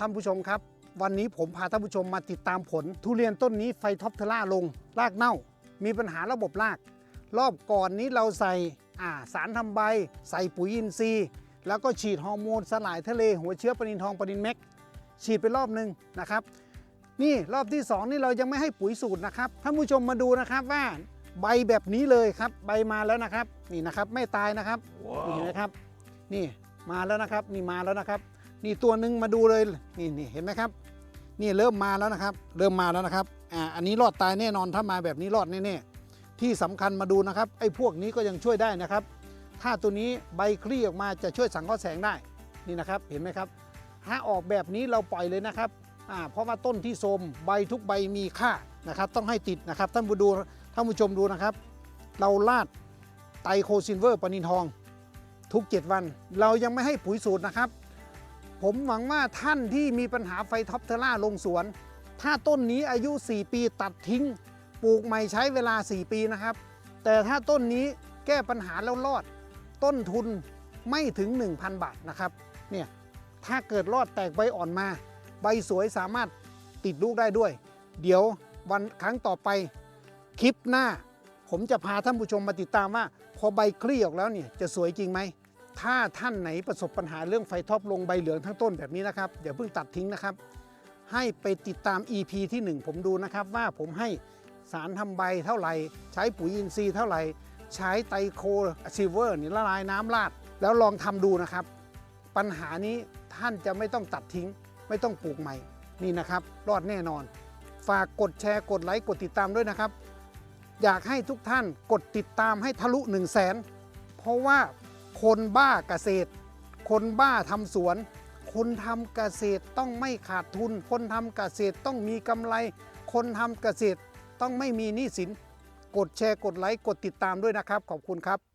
ท่านผู้ชมครับ วันนี้ผมพาท่านผู้ชมมาติดตามผล ทุเรียนต้นนี้ไฟท็อปเทอร่าลง รากเน่า มีปัญหาระบบราก รอบก่อนนี้เราใส่อ่าสารทำใบ ใส่ปุ๋ยอินทรีย์ แล้วก็ฉีดฮอร์โมนสลายทะเล หัวเชื้อปนินทองปนินเม็ก ฉีดไปรอบหนึ่งนะครับ นี่รอบที่ 2 นี่เรายังไม่ให้ปุ๋ยสูตรนะครับท่านผู้ชมมาดูนะครับว่าใบแบบนี้เลยครับ ใบมาแล้วนะครับ นี่นะครับไม่ตายนะครับนี่เห็นไหมครับ นี่มาแล้วนะครับ นี่มาแล้วนะครับ นี่ตัวหนึ่งมาดูเลยนี่นี่เห็นไหมครับ นี่เริ่มมาแล้วนะครับ เริ่มมาแล้วนะครับอ่าอันนี้รอดตายแน่นอนถ้ามาแบบนี้รอดแน่ๆที่สำคัญมาดูนะครับไอ้พวกนี้ก็ยังช่วยได้นะครับ ถ้าตัวนี้ใบคลี่ออกมาจะช่วยสังเคราะห์แสงได้นี่นะครับเห็นไหมครับ ถ้าออกแบบนี้เราปล่อยเลยนะครับอ่าเพราะว่าต้นที่โทมใบทุกใบมีค่านะครับ ต้องให้ติดนะครับท่านผู้ดูท่านผู้ชมดูนะครับ เราลาดไตรโคซินเวอร์ปนินทอง ทุก 7 วัน เรายังไม่ให้ปุ๋ยสูตรนะครับ ผมหวังว่าท่านที่มีปัญหาไฟท็อปเทอร่าลงสวน ถ้าต้นนี้อายุ 4 ปีตัดทิ้ง ปลูกใหม่ใช้เวลา 4 ปีนะครับ แต่ถ้าต้นนี้แก้ปัญหาแล้วรอด ต้นทุนไม่ถึง 1,000 บาทนะครับ เนี่ย ถ้าเกิดรอดแตกใบอ่อนมา ใบสวยสามารถติดลูกได้ด้วย เดี๋ยววันครั้งต่อไปคลิปหน้า ผมจะพาท่านผู้ชมมาติดตามว่า พอใบคลี่ออกแล้วเนี่ยจะสวยจริงไหม ถ้าท่านไหนประสบปัญหาเรื่องไฟท็อปลงใบเหลืองทั้งต้นแบบนี้นะครับเดี๋ยวเพิ่งตัดทิ้งนะครับ ให้ไปติดตาม EP ที่ 1 ผมดูนะครับว่าผมให้สารทำใบเท่าไหร่ ใช้ปุ๋ยอินทรีย์เท่าไหร่ ใช้ไตรโคซิเวอร์นี่ละลายน้ำราด แล้วลองทำดูนะครับ ปัญหานี้ท่านจะไม่ต้องตัดทิ้ง ไม่ต้องปลูกใหม่นี่นะครับ รอดแน่นอน ฝากกดแชร์กดไลค์กดติดตามด้วยนะครับ อยากให้ทุกท่านกดติดตามให้ทะลุ 1 0 0 0 0แสนเพราะว่า คนบ้าเกษตร คนบ้าทำสวน คนทำเกษตรต้องไม่ขาดทุน คนทำเกษตรต้องมีกำไร คนทำเกษตรต้องไม่มีหนี้สิน กดแชร์กดไลค์กดติดตามด้วยนะครับ ขอบคุณครับ